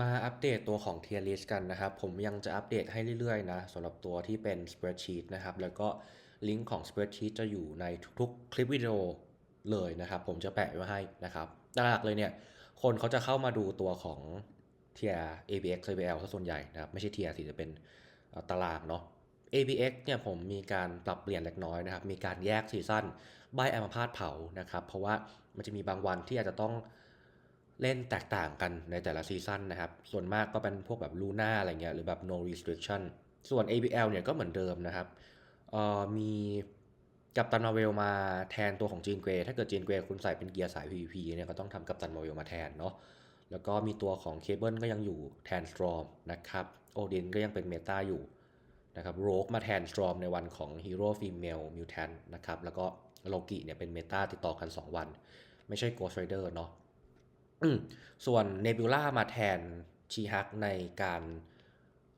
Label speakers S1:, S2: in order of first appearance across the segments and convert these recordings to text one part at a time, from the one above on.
S1: มาอัปเดตตัวของ Tier List กันนะครับ ผมยังจะอัปเดตให้เรื่อยๆนะสำหรับตัวที่เป็น Spreadsheet นะครับ แล้วก็ลิงก์ของ Spreadsheet จะอยู่ในทุกๆ คลิปวิดีโอเลยนะครับ ผมจะแปะไว้ให้นะครับหลักๆเลยเนี่ย คนเขาจะเข้ามาดูตัวของ Tier ABX ABL ซะส่วนใหญ่นะครับ ไม่ใช่ Tier สิจะเป็นตารางเนาะ ABX เนี่ยผมมีการปรับเปลี่ยนเล็กน้อยนะครับ มีการแยกซีซั่นใบแอมพาตเผานะครับ เพราะว่ามันจะมีบางวันที่อาจจะต้อง เล่นแตกต่างกันในแต่ละซีซั่นนะครับ ส่วนมากก็เป็นพวกแบบลูน่าอะไรเงี้ยหรือแบบ no restriction ส่วน ABL เนี่ยก็เหมือนเดิมนะครับเอ่อมีกัปตันมาเวลมาแทนตัวของจีนเกรถ้าเกิดจีนเกรคุณใส่เป็นเกียร์สาย PVP เนี่ยก็ต้องทำกัปตันมาเวลมาแทนเนาะแล้วก็มีตัวของเคเบิลก็ยังอยู่แทนสตรอมนะครับโอดินก็ยังเป็นเมตาอยู่นะครับโรกมาแทนสตรอมในวันของฮีโร่ฟีเมลมิวแทนนะครับแล้วก็โลกิเนี่ยเป็นเมตาติดต่อกัน 2 วัน ไม่ใช่โกสไรเดอร์เนาะ ส่วนเนบิ u ล่ามาแทนชีฮักในการ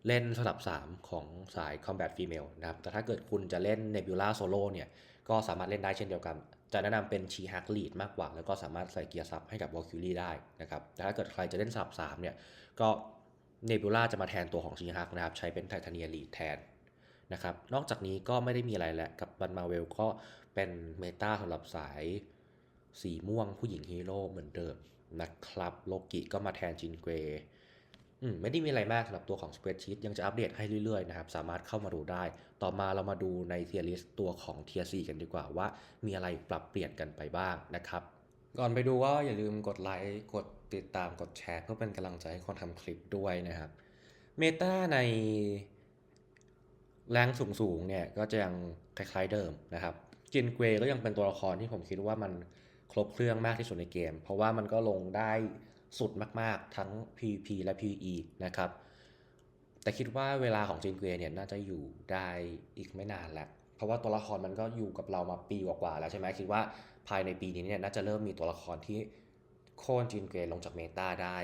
S1: เล่นสลับ 3 ของสาย Combat Female นะครับ แต่ถ้าเกิดคุณจะเล่นเนบิ u ล่าโซโล่เนี่ย ก็สามารถเล่นได้เช่นเดียวกัน จะแนะนำเป็นชีฮักลีดมากกว่า แล้วก็สามารถใส่เกียร์ซับให้กับวอลคิลี่ได้นะครับ แต่ถ้าเกิดใครจะเล่นสลับ 3 เนี่ย ก็เนบิ u ล่าจะมาแทนตัวของชีฮักนะครับ ใช้เป็นไทเทเนียลีดแทนนะครับ นอกจากนี้ก็ไม่ได้มีอะไรแล้วกับบันมาเวลก็เป็นเมตาสำหรับสายสีม่วงผู้หญิงฮีโร่เหมือนเดิม นะครับโลกิก็มาแทนจินเกรอืมไม่ได้มีอะไรมากสำหรับตัวของ Spreadsheet ยังจะอัปเดตให้เรื่อยๆนะครับ สามารถเข้ามาดูได้ ต่อมาเรามาดูใน Tier List ตัวของ Tier 4กันดีกว่าว่า มีอะไรปรับเปลี่ยนกันไปบ้างนะครับ ก่อนไปดูก็อย่าลืมกดไลค์กดติดตามกดแชร์ เพื่อเป็นกำลังใจให้คนทำคลิปด้วยนะครับเมตาในแรงสูงๆเนี่ยก็จะยังคล้ายๆเดิมนะครับจินเกวก็ยังเป็นตัวละครที่ผมคิดว่ามัน ครบเครื่องมากที่สุดในเกม เพราะว่ามันก็ลงได้สุดมากๆ ทั้ง PVP และ PVE นะครับ แต่คิดว่าเวลาของจินเกวเนี่ยน่าจะอยู่ได้อีกไม่นานแล้วเพราะว่าตัวละครมันก็อยู่กับเรามาปีกว่าๆแล้วใช่ไหมคิดว่าภายในปีนี้เนี่ยน่าจะเริ่มมีตัวละครที่โค่นจินเกวลงจากเมตาได้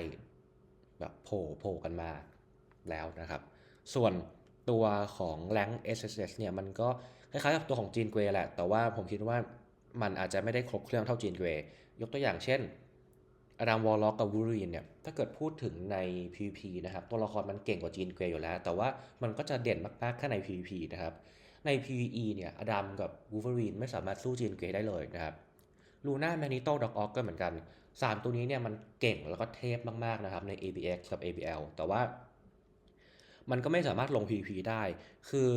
S1: แบบโผล่โผล่กันมาแล้วนะครับ ส่วนตัวของแรง SSS เนี่ยมันก็คล้ายๆกับตัวของจีนเกวแหละ แต่ว่าผมคิดว่า มันอาจจะไม่ได้ครบเครื่องเท่าจีนเกวยกตัวอย่างเช่นอดัมวอลล็อกกับวูรีนเนี่ยถ้าเกิดพูดถึงใน PVP นะครับ ตัวละครมันเก่งกว่าจีนเกวอยู่แล้ว แต่ว่ามันก็จะเด่นมากๆแค่ใน PVP นะครับ ใน PVE เนี่ยอดัมกับวูฟรีนไม่สามารถสู้จีนเกวได้เลยนะครับลูน่าแมนิโตด็อกออกก็เหมือนกัน 3 ตัวนี้เนี่ยมันเก่งแล้วก็เทพมากๆนะครับใน ABX กับ ABL แต่ว่ามันก็ไม่สามารถลง PVP ได้ คือ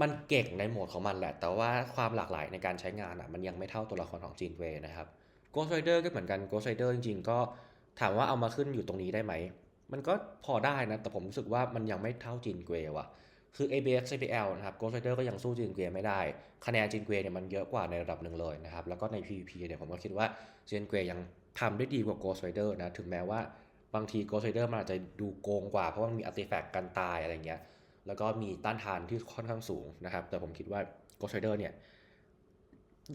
S1: มันเก่งในโหมดของมันแหละ แต่ว่าความหลากหลายในการใช้งานอะมันยังไม่เท่าตัวละครของจีนเวย์นะครับ Ghost Rider ก็เหมือนกัน Ghost Rider จริงๆ ก็ถามว่าเอามาขึ้นอยู่ตรงนี้ได้ไหม มันก็พอได้นะ แต่ผมรู้สึกว่ามันยังไม่เท่าจีนเกวว่ะคือ ABX ABL นะครับ Ghost Rider ก็ยังสู้จีนเกวไม่ได้ คะแนนจีนเกวเนี่ยมันเยอะกว่าในระดับหนึ่งเลยนะครับ แล้วก็ใน PVP เนี่ยผมก็คิดว่าจีนเกวยังทำได้ดีกว่า Ghost Rider นะ ถึงแม้ว่าบางที Ghost Rider มันอาจจะดูโกงกว่าเพราะว่ามันมี artifact กันตายอะไรเงี้ย แล้วก็มีต้านทานที่ค่อนข้างสูงนะครับ แต่ผมคิดว่า Ghost Rider เนี่ย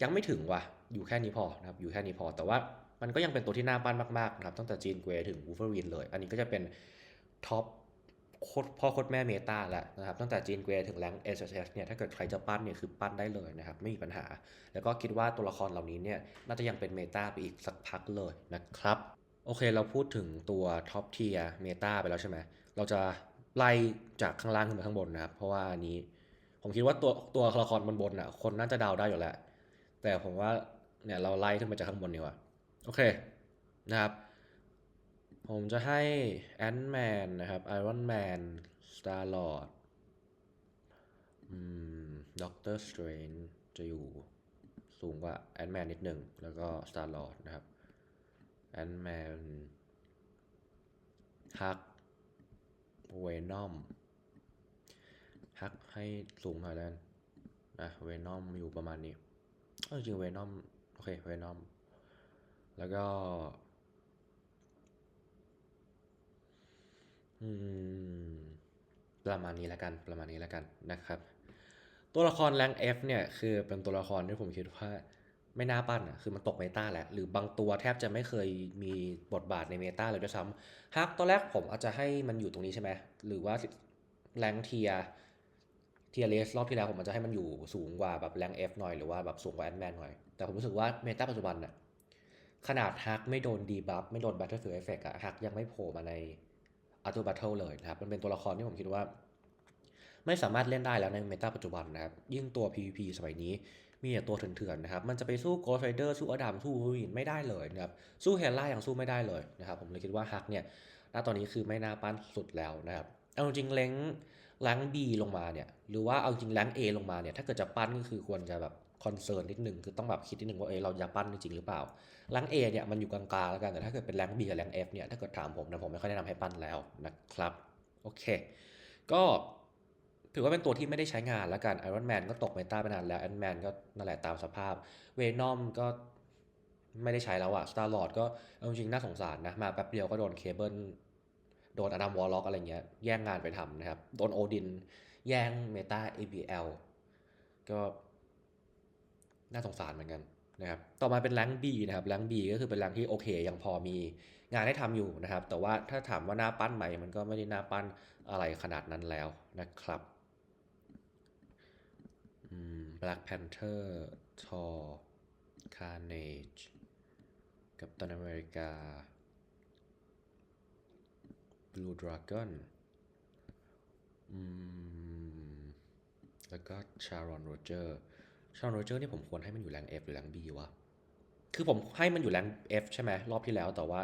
S1: ยังไม่ถึงว่ะ อยู่แค่นี้พอนะครับ อยู่แค่นี้พอ แต่ว่ามันก็ยังเป็นตัวที่น่าปั้นมากๆนะครับ ตั้งแต่จีนเกวถึงวูฟเฟอรีนเลย อันนี้ก็จะเป็นท็อปโคตรพ่อโคตรแม่เมตาแล้วนะครับ ตั้งแต่จีนเกวถึงแรง s s s เนี่ย ถ้าเกิดใครจะปั้นเนี่ยคือปั้นได้เลยนะครับ ไม่มีปัญหา แล้วก็คิดว่าตัวละครเหล่านี้เนี่ยน่าจะยังเป็นเมตาไปอีกสักพักเลยนะครับ โอเค เราพูดถึงตัวท็อปเทียเมตาไปแล้วใช่ไหม เราจะ ไล่จากข้างล่างขึ้นไปข้างบนนะครับ เพราะว่าอันนี้ ผมคิดว่าตัวตัวละครบนบนอะ คนน่าจะเดาได้อยู่แล้ว แต่ผมว่าเนี่ยเราไล่ขึ้นมาจากข้างบนดีกว่า โอเคนะครับ ผมจะให้แอนด์แมนนะครับไอรอนแมนสตาร์ลอร์ดด็อกเตอร์สเตรนจะอยู่สูงกว่าแอนด์แมนนิดหนึ่ง แล้วก็สตาร์ลอร์ดนะครับแอนด์แมนฮัก เวนอมฮักให้สูงหน่อยแล้วนะเวนอมอยู่ประมาณนี้เออจริงเวนอมโอเคเวนอมแล้วก็อืมประมาณนี้แล้วกันประมาณนี้แล้วกันนะครับ ตัวละครแรง F เนี่ยคือเป็นตัวละครที่ผมคิดว่า ไม่น่าปั้นอะคือมันตกเมตาแหละหรือบางตัวแทบจะไม่เคยมีบทบาทในเมตาเลยด้วยซ้ำฮักตอนแรกผมอาจจะให้มันอยู่ตรงนี้ใช่ไหมหรือว่าแรงเทียเทียเลสรอบที่แล้วผมอาจจะให้มันอยู่สูงกว่าแบบแรง F หน่อยหรือว่าแบบสูงกว่าแอนแมนหน่อย แต่ผมรู้สึกว่าเมตาปัจจุบันน่ะขนาดฮักไม่โดนดีบัฟไม่โดนแบัตเตอร์ฟิลเอฟเฟกอะฮักยังไม่โผล่มาใน a r t u r Battle เลยนะครับ มันเป็นตัวละครที่ผมคิดว่า ไม่สามารถเล่นได้แล้วในเมตาปัจจุบันนะครับ ยิ่งตัว PVP สมัยนี้ มีแต่ตัวเถื่อนๆนะครับ มันจะไปสู้ Ghost Rider สู้อดัมสู้วูวินไม่ได้เลยนะครับ สู้เฮล่ายังสู้ไม่ได้เลยนะครับ ผมเลยคิดว่าฮักเนี่ย ณ ตอนนี้คือไม่น่าปั้นสุดแล้วนะครับ เอาจริงแรงแรงบีลงมาเนี่ย หรือว่าเอาจริงแรงเอลงมาเนี่ย ถ้าเกิดจะปั้นก็คือควรจะแบบคอนเซิร์นนิดนึงคือต้องแบบคิดนิดนึงว่าเออเราจะปั้นจริงหรือเปล่าแรงเอเนี่ยมันอยู่กลางๆแล้วกันแต่ถ้าเกิดเป็นแรงบีกับแรงเอฟเนี่ยถ้าเกิดถามผมนะผมไม่ค่อยแนะนำให้ปั้นแล้วนะครับโอเค ก็ ถือว่าเป็นตัวที่ไม่ได้ใช้งานแล้วกันไอรอนแมนก็ตกเมตาไปนานแล้วแอนแมนก็นั่นแหละตามสภาพเวนอมก็ไม่ได้ใช้แล้วอะสตาร์ลอดก็เอาจริงน่าสงสารนะ มาแป๊บเดียวก็โดนเคเบิลโดนอดัมวอลล็อกอะไรเงี้ย แย่งงานไปทำนะครับ โดนโอดิน แย่งเมตา ABL ก็น่าสงสารเหมือนกันนะครับ ต่อมาเป็นแรงบีนะครับแรงบีก็คือเป็นแรงที่โอเค ยังพอมีงานให้ทำอยู่นะครับ แต่ว่าถ้าถามว่าหน้าปั้นไหมมันก็ไม่ได้หน้าปั้นอะไรขนาดนั้นแล้วนะครับ Black Panther Thor Carnage กับตันอเมริกา Blue Dragon อืมแล้วก็ชารอนโรเจอร์ชารอนโรเจอร์นี่ผมควรให้มันอยู่แรง F หรือแรง B วะ คือผมให้มันอยู่แรง F ใช่ไหมรอบที่แล้วแต่ว่า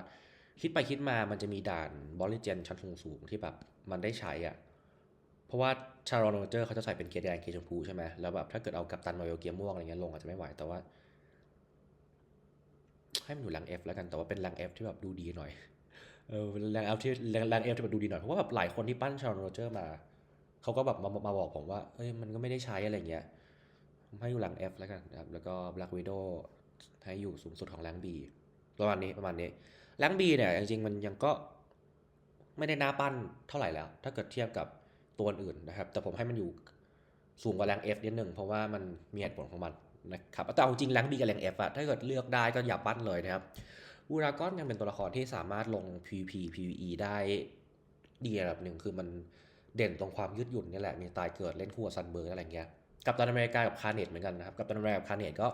S1: คิดไปคิดมามันจะมีด่านบอลลิเจนชั้นสูงๆที่แบบ มันได้ใช้อะ เพราะว่าชารอนโรเจอร์เขาจะใส่เป็นเกียร์แดงเกียร์ชมพูใช่ไหมแล้วแบบถ้าเกิดเอากัปตันมาเวลเกียร์ม่วงอะไรเงี้ยลงอาจจะไม่ไหวแต่ว่า ให้มันอยู่แรง F แล้วกันแต่ว่าเป็นแรง F ที่แบบดูดีหน่อยเออแรง F ที่แรงแรง F ที่แบบดูดีหน่อยเพราะว่าแบบหลายคนที่ปั้นชารอนโรเจอร์มาเขาก็แบบมามาบอกผมว่าเอ้ยมันก็ไม่ได้ใช้อะไรเงี้ยให้อยู่หลัง F แล้วกันนะครับ แล้วก็ Black Widow ให้อยู่สูงสุดของแรง B ประมาณนี้ประมาณนี้แรง B เนี่ยจริงๆมันยังก็ไม่ได้น่าปั้นเท่าไหร่แล้ว ถ้าเกิดเทียบกับ ตัวอื่นนะครับ แต่ผมให้มันอยู่สูงกว่าแรง F นิดหนึ่งเพราะว่ามันมีเหตุผลของมันนะครับแต่เอาจริงแรง B กับแรง F อะถ้าเกิดเลือกได้ก็อย่าปั้นเลยนะครับบูรากอนยังเป็นตัวละครที่สามารถลง PVP PVE ได้ดีระดับหนึ่งคือมันเด่นตรงความยืดหยุ่นนี่แหละมีตายเกิดเล่นคู่กับซันเบิร์ดอะไรเงี้ยกับตันอเมริกากับคาเนตเหมือนกันนะครับกับตันอเมริกากับคาเนตก็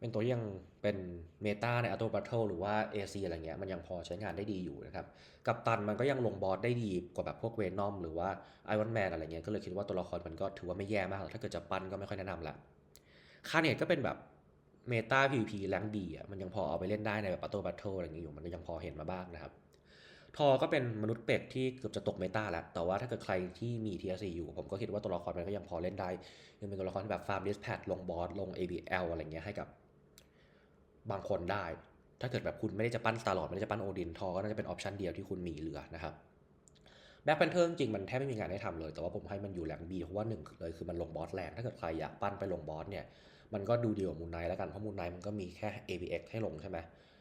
S1: เป็นตัวยังเป็นเมตาในอัตโตบัตเทิลหรือว่า AC อะไรเงี้ยมันยังพอใช้งานได้ดีอยู่นะครับ กับตันมันก็ยังลงบอสได้ดีกว่าแบบพวกเวนอมหรือว่าไอรอนแมนอะไรเงี้ยก็เลยคิดว่าตัวละครมันก็ถือว่าไม่แย่มาก ถ้าเกิดจะปั้นก็ไม่ค่อยแนะนำละคาเนตก็เป็นแบบเมตา PVP แรงดีอะมันยังพอเอาไปเล่นได้ในแบบอัตโตบัตเทิลอะไรเงี้ยอยู่มันยังพอเห็นมาบ้างนะครับทอก็เป็นมนุษย์เป็ดที่เกือบจะตกเมตาแล้ว แต่ว่าถ้าเกิดใครที่มี TRC อยู่ ผมก็คิดว่าตัวละครมันก็ยังพอเล่นได้ ยังเป็นตัวละครที่แบบฟาร์มดิสแพดลงบอสลง ABL อะไรเงี้ยให้กับ บางคนได้ ถ้าเกิดแบบคุณไม่ได้จะปั้นสตาร์ลอดไม่ได้จะปั้นโอดินทอก็น่าจะเป็นออปชันเดียวที่คุณมีเหลือนะครับแบ็คแพนเทอร์จริงมันแทบไม่มีงานให้ทำเลย แต่ว่าผมให้มันอยู่แหลงบีเพราะว่าหนึ่งเลยคือมันลงบอสแรง ถ้าเกิดใครอยากปั้นไปลงบอสเนี่ย มันก็ดูดีกว่ามูนไนแล้วกัน เพราะมูนไนมันก็มีแค่ ABX ให้ลงใช่ไหม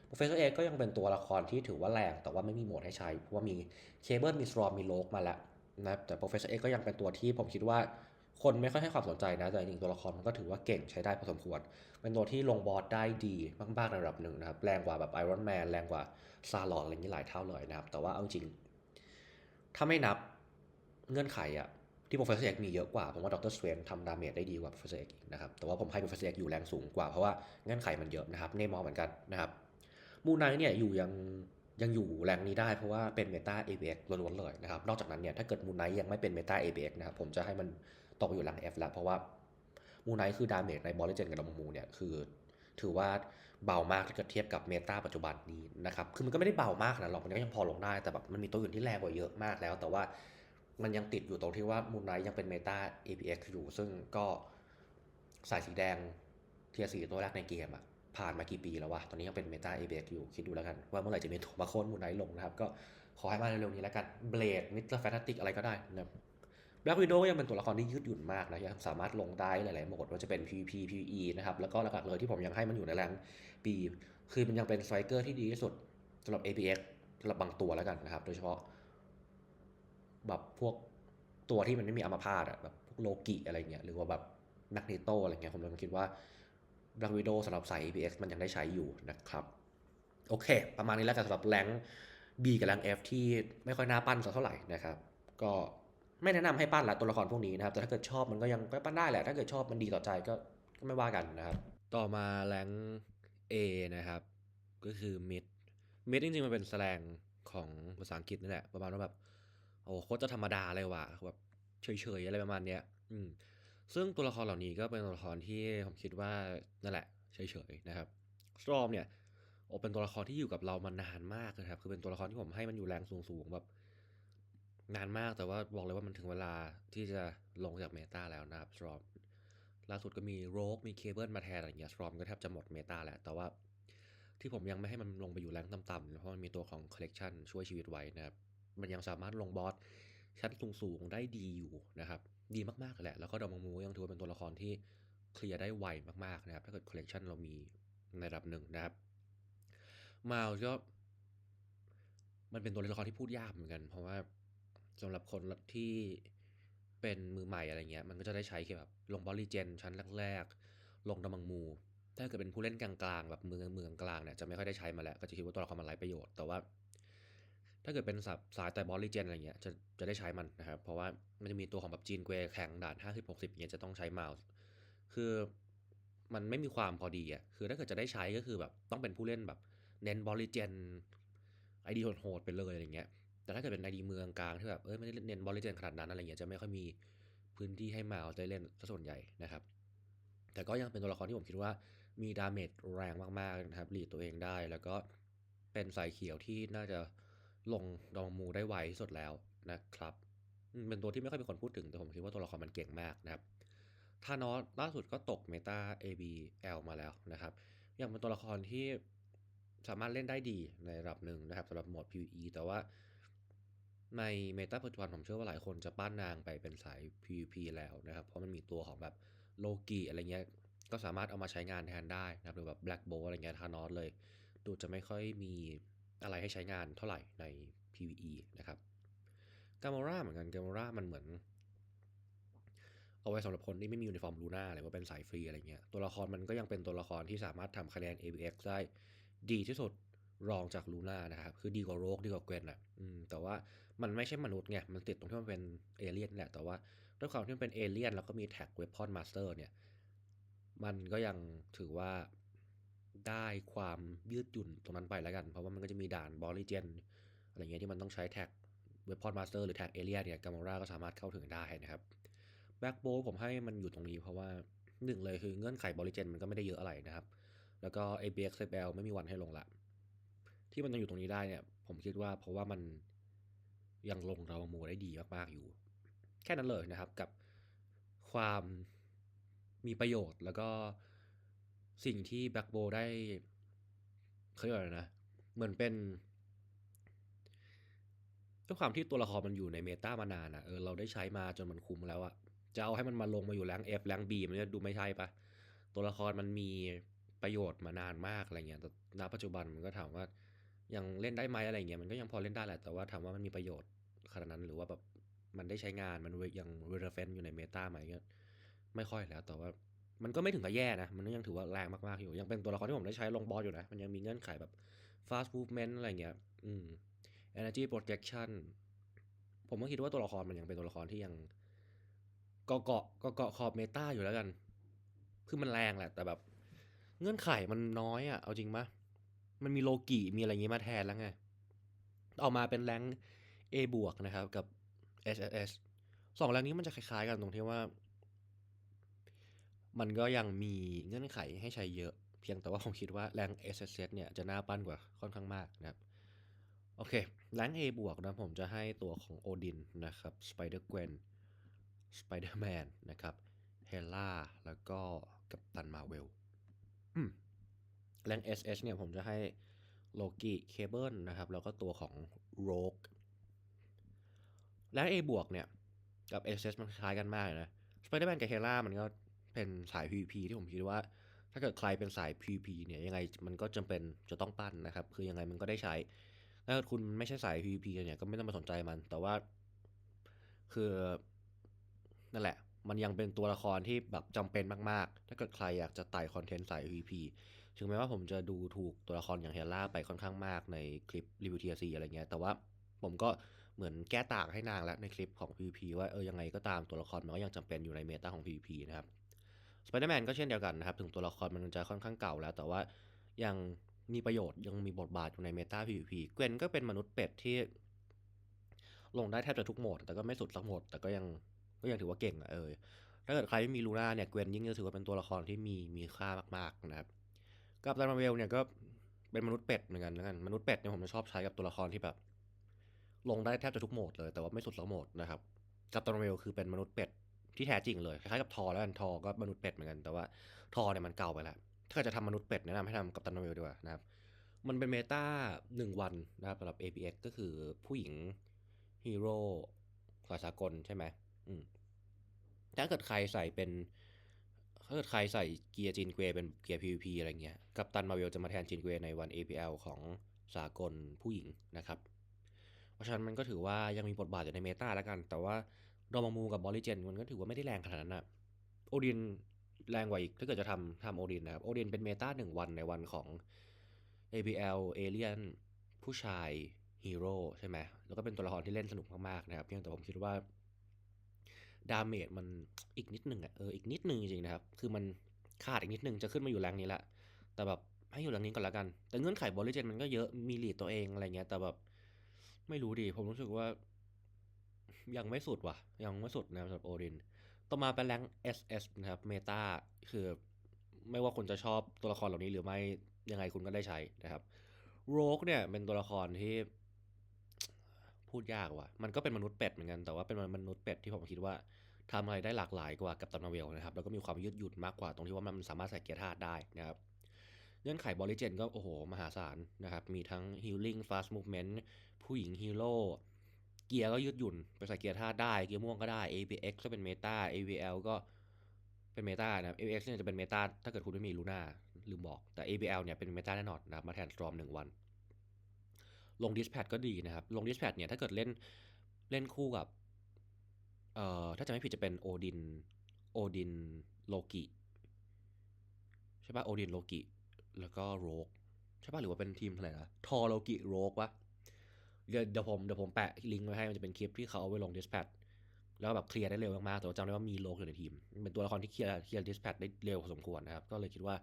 S1: Professor X ก็ยังเป็นตัวละครที่ถือว่าแรง แต่ว่าไม่มีโหมดให้ใช้ เพราะว่ามีเคเบิลมีสตรอมมีโลกมาแล้วนะแต่ Professor X ก็ยังเป็นตัวที่ผมคิดว่า คนไม่ค่อยให้ความสนใจนะ แต่จริงตัวละครมันก็ถือว่าเก่งใช้ได้พอสมควร เป็นตัวที่ลงบอสได้ดีมากๆในระดับหนึ่งนะครับ แรงกว่าแบบไอรอนแมนแรงกว่าซาลอดอะไรนี้หลายเท่าเลยนะครับ แต่ว่าเอาจริง ถ้าไม่นับเงื่อนไขอะที่ Professor X มีเยอะกว่า ผมว่าดรสเวนทำดาเมจได้ดีกว่า Professor X อีกนะครับ แต่ว่าผมให้ Professor X อยู่แรงสูงกว่า เพราะว่าเงื่อนไขมันเยอะนะครับเนมอเหมือนกันนะครับมูไนเนี่ยอยู่ยังยังอยู่แรงนี้ได้เพราะว่าเป็นเมตา ABX ล้วนๆเลยนะครับ นอกจากนั้นเนี่ยถ้าเกิดมูไนยังไม่เป็นเมตา ABX นะครับผมจะให้มัน ตกไปอยู่หลัง F แล้วเพราะว่ามูไนคือดาเมจในบอลเลเจนกับดอมมูเนี่ยคือ ถือว่าเบามากถ้าเกิดเทียบกับเมตาปัจจุบันนี้นะครับ คือมันก็ไม่ได้เบามากนะหรอกมันก็ยังพอลงได้แต่แบบมันมีตัวอื่นที่แรงกว่าเยอะมากแล้ว แต่ว่ามันยังติดอยู่ตรงที่ว่ามูนไนยังเป็นเมตา APX อยู่ ซึ่งก็สายสีแดงเทียสีตัวแรกในเกมอะผ่านมากี่ปีแล้ววะ ตอนนี้ยังเป็นเมตา APX อยู่ คิดดูแล้วกัน ว่าเมื่อไหร่จะมีถูกมาโค่นมูนไนลงนะครับ ก็ขอให้มาเร็วๆนี้แล้วกัน เบลดมิสเตอร์แฟนตาติกอะไรก็ได้นะ แบล็กวิดโ w ยังเป็นตัวละครที่ยืดหยุ่นมากนะยังสามารถลงได้หลายๆโหมดว่าจะเป็น PVP PVE นะครับ แล้วก็หลักๆเลยที่ผมยังให้มันอยู่ในแรง B คือมันยังเป็นสไตรเกอร์ที่ดีที่สุดสำหรับ APX สำหรับบางตัวแล้วกันนะครับ โดยเฉพาะ แบบพวกตัวที่มันไม่มีอัมพาตอะแบบพวกโลกิอะไรเงี้ยหรือว่าแบบนักเนโตอะไรเงี้ยผมเลยคิดว่า Black Widow สำหรับสาย APX มันยังได้ใช้อยู่นะครับ โอเค ประมาณนี้แล้วกันสำหรับแรง B กับแรง F ที่ไม่ค่อยน่าปั้นสักเท่าไหร่นะครับ ก็ ไม่แนะนำให้ปั้นละตัวละครพวกนี้นะครับ แต่ถ้าเกิดชอบมันก็ยังก็ปั้นได้แหละ ถ้าเกิดชอบมันดีต่อใจก็ก็ไม่ว่ากันนะครับ ต่อมาแรง A นะครับ ก็คือ mid mid จริงๆมันเป็นแสลงของภาษาอังกฤษนี่แหละ ประมาณว่าแบบโอ้โคตรจะธรรมดาเลยว่ะแบบเฉยๆอะไรประมาณเนี้ย อืม ซึ่งตัวละครเหล่านี้ก็เป็นตัวละครที่ผมคิดว่านั่นแหละเฉยๆนะครับสตรอมเนี่ยโอเป็นตัวละครที่อยู่กับเรามานานมากนะครับ คือเป็นตัวละครที่ผมให้มันอยู่แรงสูงๆแบบ นานมากแต่ว่าบอกเลยว่ามันถึงเวลาที่จะลงจากเมตาแล้วนะครับสตรอมล่าสุดก็มีโรกมีเคเบิลมาแทนอะไรเงี้ยสตรอมก็แทบจะหมดเมตาแหล้วแต่ว่าที่ผมยังไม่ให้มันลงไปอยู่แรงต่ำๆเพราะมันมีตัวของคอลเลกชันช่วยชีวิตไว้นะครับ มันยังสามารถลงบอสชั้นสูงๆได้ดีอยู่นะครับ ดีมากๆแหละ แล้วก็ดอมมูยังถือว่าเป็นตัวละครที่เคลียร์ได้ไวมากๆนะครับ ถ้าเกิดคอลเลกชันเรามีในระดับหนึ่งนะครับ มาก็มันเป็นตัวละครที่พูดยากเหมือนกัน เพราะว่า สำหรับคนที่เป็นมือใหม่อะไรเงี้ย มันก็จะได้ใช้แค่แบบลงบอลลีเจนชั้นแรกๆ ลงดมังมู ถ้าเกิดเป็นผู้เล่นกลางๆ แบบมือมือกลางเนี่ยจะไม่ค่อยได้ใช้มาแล้ว ก็จะคิดว่าตัวละครมันไร้ประโยชน์ แต่ว่า ถ้าเกิดเป็นสายสายแต่บอลลีเจนอะไรเงี้ยจะจะได้ใช้มันนะครับ เพราะว่ามันจะมีตัวของแบบจีนเกวแข่งด่าน 50 60เงี้ยจะต้องใช้เมาส์คือมันไม่มีความพอดีอะ คือถ้าเกิดจะได้ใช้ก็คือแบบต้องเป็นผู้เล่นแบบเน้นบอลลีเจนไอดีโหดๆไปเลยอะไรเงี้ย แต่ถ้าเกิดเป็นไอดีเมืองกลางที่แบบเอ้ยไม่ได้เน้นบอลลีเจนขนาดนั้นอะไรเงี้ยจะไม่ค่อยมีพื้นที่ให้มาส์ได้เล่นซะส่วนใหญ่นะครับ แต่ก็ยังเป็นตัวละครที่ผมคิดว่ามีดาเมจแรงมากๆนะครับรีดตัวเองได้ แล้วก็เป็นสายเขียวที่น่าจะลงดอมมูได้ไวที่สุดแล้วนะครับเป็นตัวที่ไม่ค่อยมีคนพูดถึงแต่ผมคิดว่าตัวละครมันเก่งมากนะครับทานอสล่าสุดก็ตกเมตา ABL มาแล้วนะครับยังเป็นตัวละครที่สามารถเล่นได้ดีในระดับหนึ่งนะครับสำหรับโหมด PVE แต่ว่า ในเมตาปัจจุบันผมเชื่อว่าหลายคนจะป้านนางไปเป็นสาย PVP แล้วนะครับ เพราะมันมีตัวของแบบโลกีอะไรเงี้ย ก็สามารถเอามาใช้งานแทนได้นะครับหรือแบบ Black Bolt อะไรเงี้ยทานอสเลย ดูจะไม่ค่อยมีอะไรให้ใช้งานเท่าไหร่ใน PVE นะครับกาม o ราเหมือนกันกาม o รามันเหมือน เอาไว้สำหรับคนที่ไม่มียูนิฟอร์มลูน่าหรือว่าเป็นสายฟรีอะไรเงี้ย ตัวละครมันก็ยังเป็นตัวละครที่สามารถทำคะแนน ABX ได้ดีที่สุด รองจากลูน่านะครับ คือดีกว่าโรกดีกว่าเกวนอะอืมแต่ว่ามันไม่ใช่มนุษย์ไง มันติดตรงที่มันเป็นเอเลี่ยนแหละ แต่ว่าด้วยความที่มันเป็นเอเลี่ยนแล้วก็มีแท็กเวพอนมาสเตอร์เนี่ย มันก็ยังถือว่าได้ความยืดหยุ่นตรงนั้นไปแล้วกัน เพราะว่ามันก็จะมีด่านบอลลีเจนอะไรเงี้ยที่มันต้องใช้แท็กเวพอนมาสเตอร์หรือแท็กเอเลียนเนี่ยกามอราก็สามารถเข้าถึงได้นะครับแบ็กโบผมให้มันอยู่ตรงนี้เพราะว่าหนึ่งเลยคือเงื่อนไขบอลลีเจนมันก็ไม่ได้เยอะอะไรนะครับ แล้วก็ ABX l ไม่มีวันให้ลงละ ที่มันยังอยู่ตรงนี้ได้เนี่ย ผมคิดว่าเพราะว่ามันยังลงเราโมได้ดีมากๆอยู่ แค่นั้นเลยนะครับกับความมีประโยชน์แล้วก็สิ่งที่แบ็กโบได้เขาเรียกว่าอะไรนะ เหมือนเป็นด้วยความที่ตัวละครมันอยู่ในเมตามานานอะ่ะเออเราได้ใช้มาจนมันคุ้มแล้วอะจะเอาให้มันมาลงมาอยู่แรง F แรง B มันจะดูไม่ใช่ปะตัวละครมันมีประโยชน์มานานมากอะไรเงี้ยแต่ณปัจจุบันมันก็ถามว่า ยังเล่นได้ไหมอะไรเงี้ยมันก็ยังพอเล่นได้แหละแต่ว่าถามว่ามันมีประโยชน์ขนาดนั้นหรือว่าแบบมันได้ใช้งานมันยังเรเฟนอยู่ในเมตาไหมก็ไม่ค่อยแล้ว แต่ว่ามันก็ไม่ถึงกับแย่นะ มันยังถือว่าแรงมากๆอยู่ ยังเป็นตัวละครที่ผมได้ใช้ลงบอสอยู่นะ มันยังมีเงื่อนไขแบบ fast movement อะไรเงี้ย อืม energy projection ผมก็คิดว่าตัวละครมันยังเป็นตัวละครที่ยังเกาะเกาะเกาะเกาะขอบเมตาอยู่แล้วกัน คือมันแรงแหละ แต่แบบ เงื่อนไขมันน้อยอะ่ะ เอาจริงปะ มันมีโลกิมีอะไรเงี้มาแทนแล้วไง ออกมาเป็นแรง A บวกนะครับ กับ SSS สองแรงนี้มันจะคล้ายๆกันตรงที่ว่า มันก็ยังมีเงื่อนไขให้ใช้เยอะ เพียงแต่ว่าผมคิดว่าแรง SSS เนี่ยจะน่าปั้นกว่าค่อนข้างมากนะครับ โอเค แรง A บวกนะผมจะให้ตัวของโอดินนะครับ Spider Gwen Spider Man นะครับ เฮล่าแล้วก็กัปตันมาเวล แรง SS เนี่ยผมจะให้โลกิเคเบิลนะครับ แล้วก็ตัวของโรกแรง A บวกเนี่ย กับ SS มันคล้ายกันมากนะ Spider-Man กับเฮล่ามันก็เป็นสาย PVP ที่ผมคิดว่า ถ้าเกิดใครเป็นสาย PVP เนี่ยยังไงมันก็จำเป็นจะต้องปั้นนะครับ คือยังไงมันก็ได้ใช้ถ้าคุณไม่ใช่สาย PVP เนี่ยก็ไม่ต้องมาสนใจมัน แต่ว่าคือนั่นแหละ มันยังเป็นตัวละครที่แบบจำเป็นมาก ๆ ถ้าเกิดใครอยากจะไต่คอนเทนต์สาย PVP ถึงแม้ว่าผมจะดูถูกตัวละครอย่างเฮล่าไปค่อนข้างมากในคลิปรีวิวทีซีอะไรเงี้ย แต่ว่าผมก็เหมือนแก้ต่างให้นางแล้วในคลิปของ PVP ว่าเออยังไงก็ตามตัวละครมันก็ยังจำเป็นอยู่ในเมตาของ PVP นะครับ Spider-Man ก็เช่นเดียวกันนะครับ ถึงตัวละครมันจะค่อนข้างเก่าแล้ว แต่ว่ายังมีประโยชน์ยังมีบทบาทอยู่ในเมตา PVP เกวนก็เป็นมนุษย์เป็ดที่ ลงได้แทบจะทุกโหมด แต่ก็ไม่สุดสักโหมด แต่ก็ยังก็ยังถือว่าเก่งอะเออถ้าเกิดใครไม่มีลูน่าเนี่ยเกวนยิ่งจะถือว่าเป็นตัวละครที่มีมีค่ามากๆนะครับ กับตันมาเวลเนี่ยก็เป็นมนุษย์เป็ดเหมือนกันแล้วกันมนุษย์เป็ดเนี่ยผมจะชอบใช้กับตัวละครที่แบบ ลงได้แทบจะทุกโหมดเลย แต่ว่าไม่สุดสักโหมดนะครับกับตันมาเวลคือเป็นมนุษย์เป็ดที่แท้จริงเลยคล้ายๆกับทอแล้วกันทอก็มนุษย์เป็ดเหมือนกันแต่ว่าทอเนี่ยมันเก่าไปแล้วถ้าเกิดจะทำมนุษย์เป็ดแนะนำให้ทำกับตันมาเวลดีกว่านะครับมันเป็นเมตาหนึ่งวันนะครับสำหรับ APX ก็คือผู้หญิงฮีโร่สายสากลใช่ไหมอืมถ้าเกิดใครใส่เป็น ถ้าเกิดใครใส่เกียร์จินเกวเป็นเกียร์ PVP อะไรเงี้ย กัปตันมาเวลจะมาแทนจินเกวในวัน APL ของสากลผู้หญิงนะครับ เพราะฉะนั้นมันก็ถือว่ายังมีบทบาทอยู่ในเมตาแล้วกัน แต่ว่าดอมามูกับบอลลิเจนมันก็ถือว่าไม่ได้แรงขนาดนั้นนะโอดินแรงกว่าอีกถ้าเกิดจะทำทำโอดินนะครับ โอดินเป็นเมตาหนึ่งวันในวันของ ABL Alien ผู้ชายฮีโร่ใช่ไหม แล้วก็เป็นตัวละครที่เล่นสนุกมากๆนะครับ เพียงแต่ผมคิดว่า ดาเมจมันอีกนิดหนึ่งอะเอออีกนิดหนึ่งจริงๆนะครับ คือมันขาดอีกนิดหนึ่งจะขึ้นมาอยู่แรงนี้แหละแต่แบบให้อยู่แรงนี้ก่อนละกัน แต่เงื่อนไขบริเจนมันก็เยอะมีลีดตัวเองอะไรเงี้ย แต่แบบไม่รู้ดิผมรู้สึกว่า ยังไม่สุดว่ะ ยังไม่สุดนะสำหรับโอรินต่อมาเป็นแรง SS นะครับเมตาคือไม่ว่าคุณจะชอบตัวละครเหล่านี้หรือไม่ยังไงคุณก็ได้ใช้นะครับโรกเนี่ยเป็นตัวละครที่พูดยากว่ะ มันก็เป็นมนุษย์เป็ดเหมือนกัน แต่ว่าเป็นมนุษย์เป็ดที่ผมคิดว่า ทำอะไรได้หลากหลายกว่ากับตันมาเวลนะครับแล้วก็มีความยืดหยุ่นมากกว่าตรงที่ว่ามันสามารถใส่เกียร์ธาตุได้นะครับเงื่อนไขบริเจนก็โอ้โห มหาศาลนะครับ มีทั้ง healing fast movement ผู้หญิงฮีโร่เกียร์ก็ยืดหยุ่น ไปใส่เกียร์ธาตุได้ เกียร์ม่วงก็ได้ APX ก็เป็นเมตา AVL ก็เป็นเมตานะ APX เนี่ยจะเป็นเมตาถ้าเกิดคุณไม่มีลูน่าลืมบอก แต่ AVL เนี่ยเป็นเมตาแน่นอนนะครับ มาแทนสตรอมหนึ่งวัน ลงดิสแพดก็ดีนะครับ ลงดิสแพดเนี่ยถ้าเกิดเล่นเล่นคู่กับ เอ่อถ้าจะไม่ผิดจะเป็นโอดิน โอดินโลกิใช่ป่ะโอดินโลกิ แล้วก็โรกใช่ป่ะหรือว่าเป็นทีมอะไรนะทอโลกิโรกวะเดี๋ยวผมเดี๋ยวผมแปะลิงก์ไว้ให้มันจะเป็นคลิปที่เขาเอาไว้ลงดิสแพดแล้วแบบเคลียร์ได้เร็วมากๆแต่ว่าจำได้ว่ามีโลกอยู่ในทีม เป็นตัวละครที่เคลียร์เคลียร์ดิสแพดได้เร็วพอสมควรนะครับ ก็เลยคิดว่า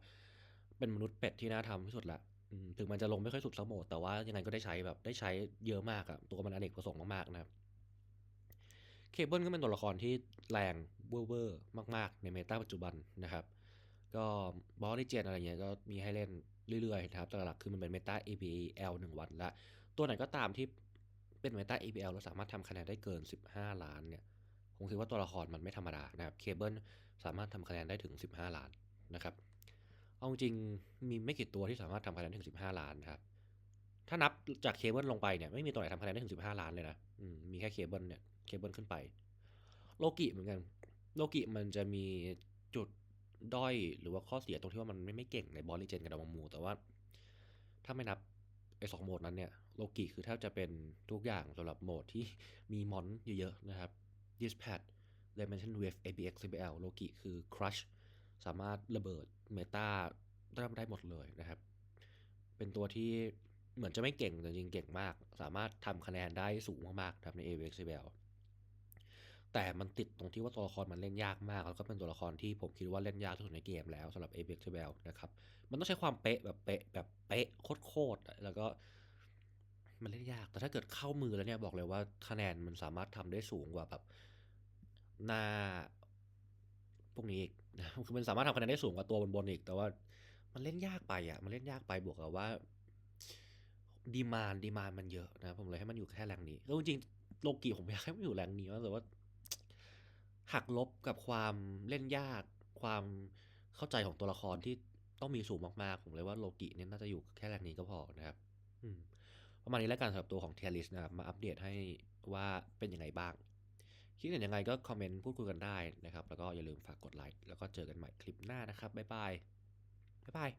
S1: เป็นมนุษย์เป็ดที่น่าทำที่สุดละถึงมันจะลงไม่ค่อยสุดสักโหมดแต่ว่ายังไงก็ได้ใช้แบบได้ใช้เยอะมากอะตัวมันอเนกประสงค์มากๆนะครับ เคเบิลก็เป็นตัวละครที่แรงเวอร์มาก ๆ ในเมตาปัจจุบันนะครับ ก็บอสที่เจนอะไรเงี้ยก็มีให้เล่นเรื่อยๆนะครับแต่หลักคือมันเป็นเมตา APL หนึ่งวันละตัวไหนก็ตามที่เป็นเมตา APL แล้วสามารถทำคะแนนได้เกิน 15 ล้านเนี่ยผมคิดว่าตัวละครมันไม่ธรรมดานะครับเคเบิลสามารถทำคะแนนได้ถึง 15 ล้านนะครับเอาจริงมีไม่กี่ตัวที่สามารถทำคะแนนถึง 15 ล้านครับถ้านับจากเคเบิลลงไปเนี่ยไม่มีตัวไหนทำคะแนนได้ถึง 15 ล้านเลยนะมมีแค่เคเบิลเนี่ย เคเบิลขึ้นไป โลกิเหมือนกัน โลกิมันจะมีจุดด้อยหรือว่าข้อเสียตรงที่ว่ามันไม่ไม่เก่งในบอลลีเจนกับดามมู แต่ว่า ถ้าไม่นับไอ้สองโหมดนั้นเนี่ยโลกิคือแทบจะเป็นทุกอย่างสำหรับโหมดที่มีมอนเยอะๆนะครับ Dispatch Dimension Wave ABX CBL โลกิคือ Crush สามารถระเบิดเมตาได้ได้หมดเลยนะครับ เป็นตัวที่เหมือนจะไม่เก่งแต่จริงเก่งมาก สามารถทำคะแนนได้สูงมากๆครับใน ABX CBL แต่มันติดตรงที่ว่าตัวละครมันเล่นยากมาก แล้วก็เป็นตัวละครที่ผมคิดว่าเล่นยากที่สุดในเกมแล้วสำหรับ Apex Rebel นะครับ มันต้องใช้ความเป๊ะแบบเป๊ะแบบเป๊ะโคตรๆแล้วก็มันเล่นยาก แต่ถ้าเกิดเข้ามือแล้วเนี่ยบอกเลยว่าคะแนนมันสามารถทำได้สูงกว่าแบบหน้าพวกนี้อีกนะคือมันสามารถทำคะแนนได้สูงกว่าตัวบนๆอีก แต่ว่ามันเล่นยากไปอะ มันเล่นยากไปบวกกับว่าดีมานดีมานมันเยอะนะ ผมเลยให้มันอยู่แค่แรงนี้แล้วจริงๆโลกิผมอยากให้มันอยู่แรงนี้มากแต่ว่า หักลบกับความเล่นยาก ความเข้าใจของตัวละครที่ต้องมีสูงมากๆ ผมเลยว่าโลกิเนี่ยน่าจะอยู่แค่แรงนี้ก็พอนะครับอืประมาณนี้แล้วกันสำหรับตัวของเทียริสนะครับ มาอัปเดตให้ว่าเป็นยังไงบ้าง คิดเห็นยังไงก็คอมเมนต์พูดคุยกันได้นะครับ แล้วก็อย่าลืมฝากกดไลค์แล้วก็เจอกันใหม่คลิปหน้านะครับบ๊ายบายบ๊ายบาย